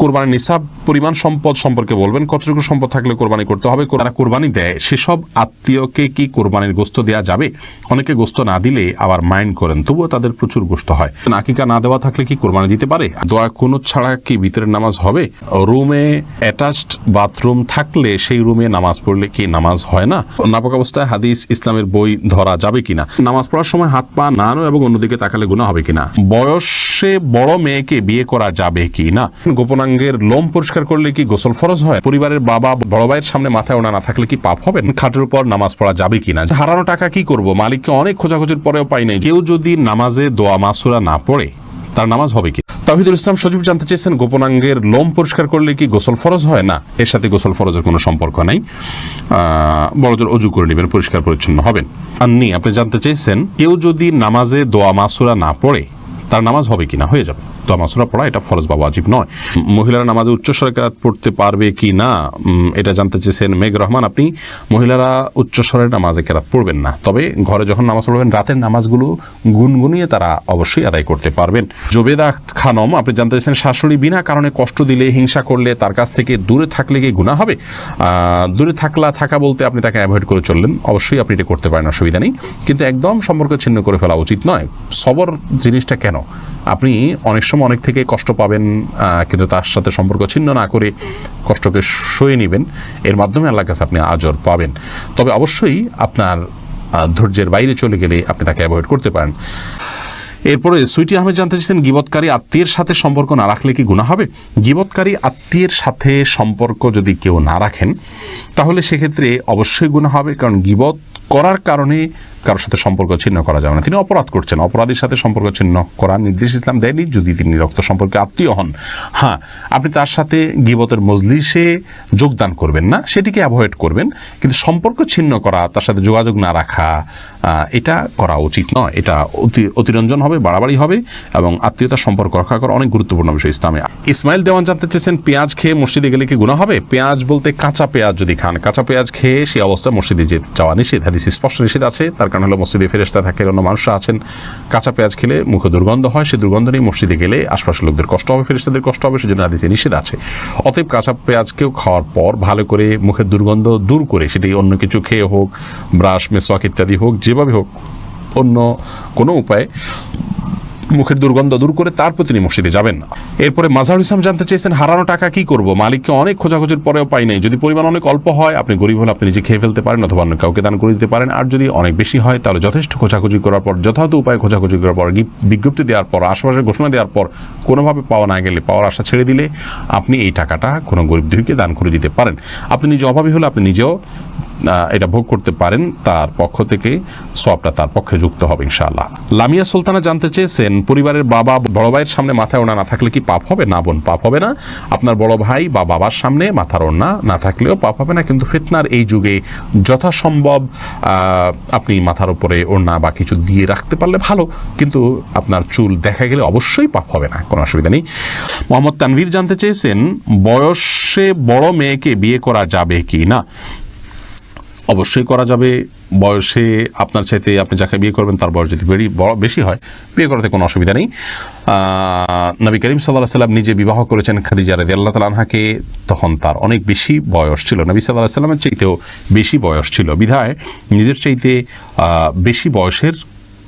কোরবানির নিসাব, পরিমাণ সম্পদ সম্পর্কে বলবেন? কতটুকু সম্পদ থাকলে কোরবানি করতে হবে? যারা কোরবানি দেয়। সেসব আত্মীয়কে কি কোরবানির গোস্ত দেওয়া যাবে? অনেকে গোস্ত না দিলে আবার মাইন্ড করেন, তবুও তাদের প্রচুর গোস্ত হয়। নাকিকা না দেওয়া থাকলে কি কোরবানি দিতে পারে? দোয়া কোনো ছাড়া কি ভিতরের নামাজ হবে? রুমে অ্যাটাচড বাথরুম থাকলে সেই রুমে নামাজ পড়লে কি নামাজ হয় না? নাপক অবস্থায় হাদিস ইসলামের বই ধরা যাবে কিনা? নামাজ পড়ার সময় হাত পা নানো এবং অন্যদিকে তাকালে গুণা হবে কিনা? বয়সে বড় মেয়েকে বিয়ে করা যাবে কি না গোপনাঙ্গের লোম পরিষ্কার করলে কি গোসল ফরজ হয়? পরিবারের বাবা, বড় ভাইয়ের সামনে মাথায় ওনা না থাকলে কি পাপ হবে? খাটের উপর নামাজ পড়া যাবে কিনা হারানো টাকা কি করব? মালিককে অনেক খোঁজাখুঁজির পরেও পাই নাই। কেউ যদি নামাজে দোয়া মাসুরা না পড়ে, তার নামাজ হবে কি? তাহিদুল ইসলাম সজীব জানতে চেয়েছেন, গোপনাঙ্গের লোম পরিষ্কার করলে কি গোসল ফরজ হয়? না, এর সাথে গোসল ফরজের কোনো সম্পর্ক নাই। বড়জোর অজু করে নেবেন, পরিষ্কার পরিচ্ছন্ন হবেন। আন্নি, আপনি জানতে চেয়েছেন, কেউ যদি নামাজে দোয়া মাসুরা না পড়ে, তার নামাজ হবে কিনা হয়ে যাবে। দোয়া পড়া, এটা ফরজ বা ওয়াজিব নয়। মহিলারা নামাজে উচ্চ স্বরে কেরাত পড়তে পারবে কি না? এটা জানতে চেয়েছেন মেঘ রহমান। আপনি মহিলারা উচ্চ স্বরের নামাজে কেরাত পড়বেন না। তবে ঘরে যখন নামাজ পড়বেন, রাতের নামাজগুলো গুনগুনিয়ে তারা অবশ্যই আদায় করতে পারবেন। জোবেদা খানম, আপনি জানতে চেয়েছেন শাশুড়ি বিনা কারণে কষ্ট দিলে, হিংসা করলে তার কাছ থেকে দূরে থাকলে কি গুণা হবে? দূরে থাকলা, থাকা বলতে আপনি তাকে অ্যাভয়েড করে চললেন। অবশ্যই আপনি এটা করতে পারেন, অসুবিধা নেই। কিন্তু একদম সম্পর্ক ছিন্ন করে ফেলা উচিত নয়। সবর জিনিসটা কেন? আপনি অনেক সময় অনেক থেকে কষ্ট পাবেন কিন্তু তার সাথে সম্পর্ক ছিন্ন না করে কষ্টকে সয়ে নেবেন। এর মাধ্যমে আল্লাহর কাছে আপনি আজর পাবেন। তবে অবশ্যই আপনার ধৈর্যের বাইরে চলে গেলে আপনি তাকে অ্যাভয়েড করতে পারেন। এরপরে সুইটি আহমেদ জানতে চাইছেন গিবৎকারী আত্মীয়ের সাথে সম্পর্ক না রাখলে কি গুণা হবে? গিবৎকারী আত্মীয়ের সাথে সম্পর্ক যদি কেউ না রাখেন তাহলে সেক্ষেত্রে অবশ্যই গুণা হবে, কারণ গিবত করার কারণে কারোর সাথে সম্পর্ক ছিন্ন করা যাবে না। তিনি অপরাধ করছেন, অপরাধীর সাথে সম্পর্ক ছিন্ন করার নির্দেশ ইসলাম দেয়নি, যদি তিনি রক্ত সম্পর্কে আত্মীয় হন। হ্যাঁ আপনি তার সাথে গিবতের মজলিসে যোগদান করবেন না, সেটিকে অ্যাভয়েড করবেন, কিন্তু সম্পর্ক ছিন্ন করা, তার সাথে যোগাযোগ না রাখা এটা করা উচিত নয়। এটা অতি, অতিরঞ্জন হবে, বাড়াবাড়ি হবে, এবং আত্মীয়তার সম্পর্ক রক্ষা করা অনেক গুরুত্বপূর্ণ বিষয় ইসলামে। ইসমাইল দেওয়ান জানতে চেয়েছেন, পেঁয়াজ খেয়ে মসজিদে গেলে কি গুণা হবে? পেঁয়াজ বলতে কাঁচা পেঁয়াজ যদি খান কাঁচা পেঁয়াজ খেয়ে সেই অবস্থায় মসজিদে যে যাওয়া নিষেধ, হাদিস স্পষ্ট নিষেধ আছে। তার কারণ হলো মসজিদে ফেরেস্তা থাকে, অন্য মানুষরা আছেন। কাঁচা পেঁয়াজ খেলে মুখে দুর্গন্ধ হয় সেই দুর্গন্ধ নিয়ে মসজিদে গেলে আশপাশের লোকদের কষ্ট হবে ফেরেস্তাদের কষ্ট হবে, সেজন্য হাদিসে নিষেধ আছে। অতএব কাঁচা পেঁয়াজকেও খাওয়ার পর ভালো করে মুখের দুর্গন্ধ দূর করে, সেটি অন্য কিছু খেয়ে হোক, ব্রাশ মেসওয়াক ইত্যাদি হোক, যেভাবে হোক, অন্য কোনো উপায়ে মুখের দুর্গন্ধ দূর করে তারপর তিনি মসজিদে যাবেন না। এরপরে মাজাহুল ইসলাম জানতে চেয়েছেন, হারানো টাকা কি করব? মালিককে অনেক খোঁজাখুঁজির পরেও পাই নাই। যদি পরিমাণ অনেক অল্প হয়, আপনি গরিব হলে আপনি নিজে খেয়ে ফেলতে পারেন অথবা অন্য কাউকে দান করে দিতে পারেন। আর যদি অনেক বেশি হয়, তাহলে যথেষ্ট খোঁজাখুঁজি করার পর, যথাযথ উপায়ে খোঁজাখুঁজি করার পর বিজ্ঞপ্তি দেওয়ার পর আশেপাশে ঘোষণা দেওয়ার পর, কোনোভাবে পাওয়া না গেলে পাওয়ার আশা ছেড়ে দিলে আপনি এই টাকাটা কোনো গরিব দুঃখীকে দান করে দিতে পারেন। আপনি নিজে অভাবী হলে আপনি নিজেও এটা ভোগ করতে পারেন তার পক্ষ থেকে, সবটা তার পক্ষে যুক্ত হবে ইনশাআল্লাহ। লামিয়া সুলতানা জানতে চেয়েছেন, পরিবারের বাবা বড় ভাইয়ের সামনে মাথায় ওনা না থাকলে কি পাপ হবে? না বোন, পাপ হবে না। আপনার বড় ভাই বা বাবার সামনে মাথার ওনা না থাকলেও পাপ হবে না, কিন্তু ফিতনার এই যুগে যথাসম্ভব আপনি মাথার উপরে ওড়না বা কিছু দিয়ে রাখতে পারলে ভালো, কিন্তু আপনার চুল দেখা গেলে অবশ্যই পাপ হবে না, কোনো অসুবিধা নেই। মোহাম্মদ তানভীর জানতে চেয়েছেন, বয়সে বড় মেয়েকে বিয়ে করা যাবে কি না? অবশ্যই করা যাবে। বয়সে আপনার চাইতে আপনি যাকে বিয়ে করবেন, তার বয়স যদি বেড়ি বড়, বেশি হয়, বিয়ে করাতে কোনো অসুবিধা নেই। নবী করিম সাল্লাহ সাল্লাম নিজে বিবাহ করেছেন খাদিজা রাজি আল্লাহ তালাহাকে তখন তার অনেক বেশি বয়স ছিল। নবী সাল্লাহ সাল্লামের চাইতেও বেশি বয়স ছিল। বিধায় নিজের চাইতে বেশি বয়সের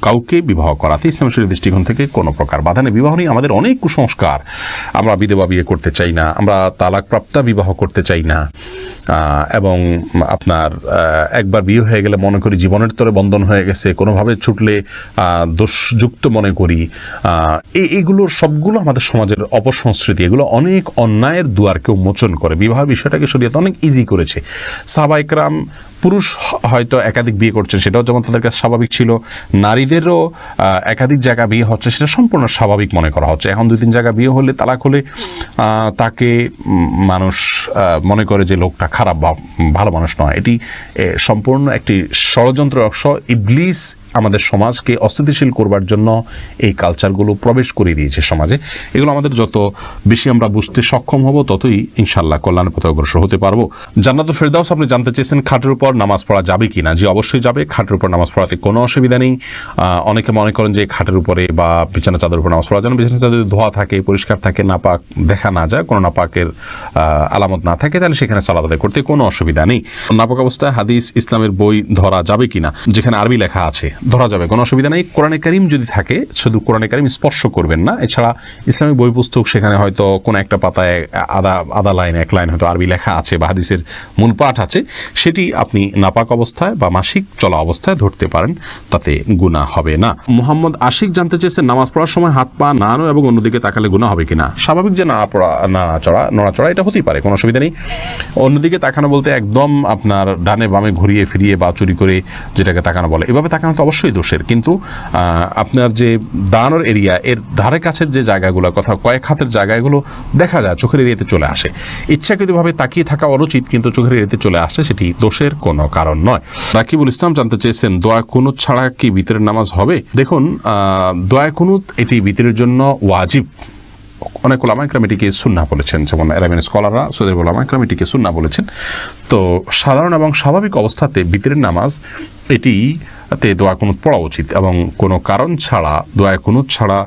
কাউকে বিবাহ করাতে ইসলাম শরীর দৃষ্টিকোণ থেকে কোনো প্রকার বাধা নেই। বিবাহ নিয়ে আমাদের অনেক কুসংস্কার। আমরা বিধবা বিয়ে করতে চাই না, আমরা তালাকপ্রাপ্তা বিবাহ করতে চাই না এবং আপনার একবার বিয়ে হয়ে গেলে মনে করি জীবনের তরে বন্ধন হয়ে গেছে, কোনোভাবে ছুটলে দোষযুক্ত মনে করি। এই এগুলোর সবগুলো আমাদের সমাজের অপসংস্কৃতি, এগুলো অনেক অন্যায়ের দুয়ারকে উন্মোচন করে। বিবাহ বিষয়টাকে শরীয়ত অনেক ইজি করেছে। সাবাইকরাম পুরুষ হয়তো একাধিক বিয়ে করছেন, সেটাও যেমন তাদের কাছে স্বাভাবিক ছিল, নারীদেরও একাধিক জায়গা বিয়ে হচ্ছে, সেটা সম্পূর্ণ স্বাভাবিক মনে করা হচ্ছে। এখন দুই তিন জায়গা বিয়ে হলে তালাক হলে তাকে মানুষ মনে করে যে লোকটা খারাপ বা ভালো মানুষ নয়। এটি সম্পূর্ণ একটি ষড়যন্ত্র অংশ। ইবলিস আমাদের সমাজকে অস্থিতিশীল করবার জন্য এই কালচারগুলো প্রবেশ করে দিয়েছে সমাজে। এগুলো আমাদের যত বেশি আমরা বুঝতে সক্ষম হব, ততই ইনশাল্লাহ কল্যাণের পথে অগ্রসর হতে পারব। জান্নাত ফেরদাউস, আপনি জানতে চেয়েছেন খাটের উপর নামাজ পড়া যাবে কি না যে অবশ্যই যাবে। খাটের উপর নামাজ পড়াতে কোনো অসুবিধা নেই। অনেকে মনে করেন যে খাটের উপরে বা বিছানা চাদর উপর নামাজ পড়া যেন বিছানা চাদর ধোয়া থাকে, পরিষ্কার থাকে, নাপাক দেখা না যায়, কোনো নাপাকের আলামত না থাকে, তাহলে সেখানে সালাদ করতে কোনো অসুবিধা নেই। নাপাক অবস্থায় হাদিস ইসলামের বই ধরা যাবে কিনা? যেখানে আরবি লেখা আছে ধরা যাবে, কোনো অসুবিধা নেই। কোরআনে কারিম যদি থাকে, শুধু কোরআনে কারিম স্পর্শ করবেন না। এছাড়া ইসলামিক বই পুস্তক সেখানে হয়তো কোনো একটা পাতায় আদা আধা লাইন, এক লাইন হয়তো আরবি লেখা আছে বা হাদিসের মূল পাঠ আছে, সেটি আপনি নাপাক অবস্থায় বা মাসিক চলা অবস্থায় ধরতে পারেন, তাতে গুণা হবে না। মোহাম্মদ আশিক জানতে চেয়েছেন নামাজ পড়ার সময় হাত পা নাড়ানো এবং অন্যদিকে তাকালে গুণা হবে কিনা? স্বাভাবিক যে নাড়া পড়া নাড়াচড়া নড়াচড়া এটা হতেই পারে, কোনো অসুবিধা নেই। অন্যদিকে তাকানো বলতে একদম আপনার ডানে বামে ঘুরিয়ে ফিরিয়ে বা চুরি করে যেটাকে তাকানো বলে, এভাবে তাকানো তো অবশ্যই দোষের। কিন্তু আপনার যে দাঁড়ানোর এরিয়া এর ধারে কাছের যে জায়গাগুলো কথা, কয়েক হাতের জায়গাগুলো দেখা যায়, চোখের এরিয়াতে চলে আসে। ইচ্ছাকৃতভাবে তাকিয়ে থাকা অনুচিত, কিন্তু চোখের এরিয়াতে চলে আসে, সেটি দোষের কোনো কারণ নয়। রাকিবুল ইসলাম জানতে চেয়েছেন, দোয়া কুনুত ছাড়া কি ভিতরের নামাজ হবে? দেখুন দোয়া কুনুত, এটি ভিতরের জন্য ওয়াজিব। অনেক ওলামা ইকরাম এটিকে সুন্না বলেছেন। যেমন এরাবিন স্কলাররা সৌদের ওলামা ইকরাম এটিকে সুন্না বলেছেন। তো সাধারণ এবং স্বাভাবিক অবস্থাতে ভিতরের নামাজ, এটি তে দোয়া কুনুত পড়া উচিত এবং কোনো কারণ ছাড়া, দোয়া কুনুত ছাড়া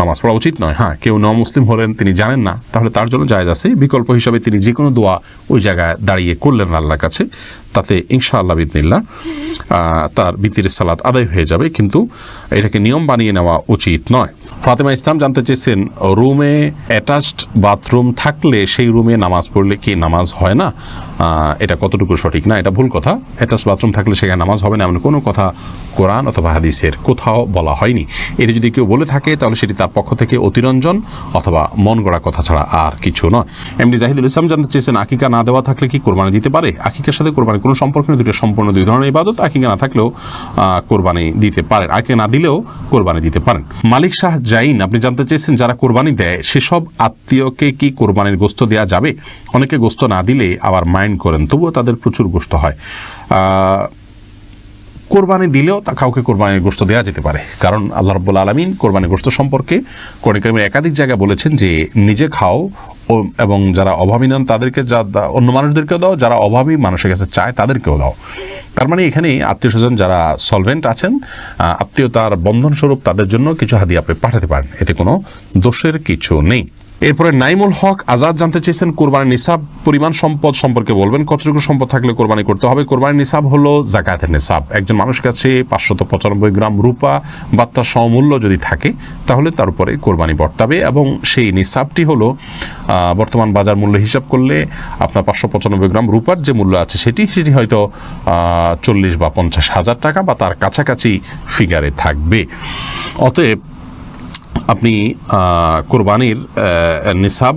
নামাজ পড়া উচিত নয়। হ্যাঁ কেউ ন মুসলিম হলেন, তিনি জানেন না, তাহলে তার জন্য জায়েজ আছে। বিকল্প হিসাবে তিনি যে কোনো দোয়া ওই জায়গায় দাঁড়িয়ে করলেন আল্লাহর কাছে, তাতে ইনশাআল্লাহ আল্লাহ বিদিল্লা তার বিতির সালাত আদায় হয়ে যাবে। কিন্তু এটাকে নিয়ম বানিয়ে নেওয়া উচিত নয়। ফাতেমা ইসলাম জানতে চেয়েছেন, রুমে অ্যাটাচড বাথরুম থাকলে সেই রুমে নামাজ পড়লে কি নামাজ হয় না? এটা কতটুকু সঠিক না? এটা ভুল কথা। অ্যাটাচ বাথরুম থাকলে সেখানে নামাজ হবে না, এমন কোনো কথা কোরআন অথবা হাদিসের কোথাও বলা হয়নি। এটি যদি কেউ বলে থাকে, তাহলে সেটি তার পক্ষ থেকে অতিরঞ্জন অথবা মন গড়া কথা ছাড়া আর কিছু নয়। এমডি জাহিদুল ইসলাম জানতে চেয়েছেন, আকিকা না দেওয়া থাকলে কি কোরবানি দিতে পারে? আকিকার সাথে কোরবানি কোনো সম্পর্ক নেই দুটো সম্পূর্ণ দুই ধরনের ইবাদত। আকিকা না থাকলেও কোরবানি দিতে পারেন। আকিকা না দিলেও কোরবানি দিতে পারেন। মালিক শাহ জাইন আপনি জানতে চেয়েছেন যারা কোরবানি দেয়, সেসব আত্মীয়কে কি কোরবানির গোস্ত দেওয়া যাবে? অনেকে গোস্ত না দিলে আবার মাইন্ড করেন, তবুও তাদের প্রচুর গোস্ত হয়। কোরবানি দিলেও তা কাউকে কোরবানির গোস্ত দেওয়া যেতে পারে। কারণ আল্লাহ রব্বুল আলমিন কোরবানির গোস্ত সম্পর্কে কোরআন একাধিক জায়গায় বলেছেন যে, নিজে খাও এবং যারা অভাবী নন তাদেরকে যা অন্য মানুষদেরকেও দাও, যারা অভাবী মানুষের কাছে চায় তাদেরকেও দাও। তার মানে এখানে আত্মীয় স্বজন যারা সলভেন্ট আছেন আত্মীয়তার বন্ধনস্বরূপ তাদের জন্য কিছু হাদিয়া আপনি পাঠাতে পারেন। এতে কোনো দোষের কিছু নেই। এরপরে নাইমুল হক আজাদ জানতে চেয়েছেন, কোরবানির নিসাব, পরিমাণ সম্পদ সম্পর্কে বলবেন, কতটুকু সম্পদ থাকলে কোরবানি করতে হবে? কোরবানির নিসাব হলো জাকাতের নিসাব। একজন মানুষের কাছে পাঁচশত পঁচানব্বই গ্রাম রূপা বা তার সমমূল্য যদি থাকে, তাহলে তার উপরে কোরবানি বর্তাবে এবং সেই নিসাবটি হলো বর্তমান বাজার মূল্য হিসাব করলে আপনার পাঁচশো পঁচানব্বই গ্রাম রূপার যে মূল্য আছে সেটি সেটি হয়তো চল্লিশ বা পঞ্চাশ হাজার টাকা বা তার কাছাকাছি ফিগারে থাকবে। অতএব আপনি কোরবানির নিসাব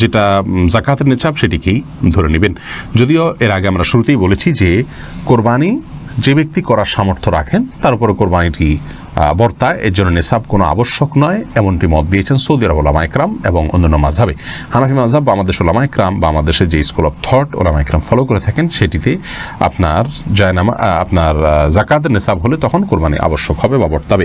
যেটা জাকাতের নিসাব সেটিকেই ধরে নেবেন। যদিও এর আগে আমরা শুরুতেই বলেছি যে কোরবানি যে ব্যক্তি করার সামর্থ্য রাখেন, তার উপরে কোরবানিটি বর্তায়। এর জন্য নিসাব কোনো আবশ্যক নয়, এমনটি মত দিয়েছেন সৌদি আরব ওলামা একরাম এবং অন্যান্য মাঝাবে হানাফি মাঝাব বা আমাদের ওলামা একরাম বা আমাদের যে স্কুল অফ থট ওলামা একরাম ফলো করে থাকেন, সেটিতে আপনার জয়নামা আপনার জাকাতের নিসাব হলে তখন কোরবানি আবশ্যক হবে বা বর্তাবে।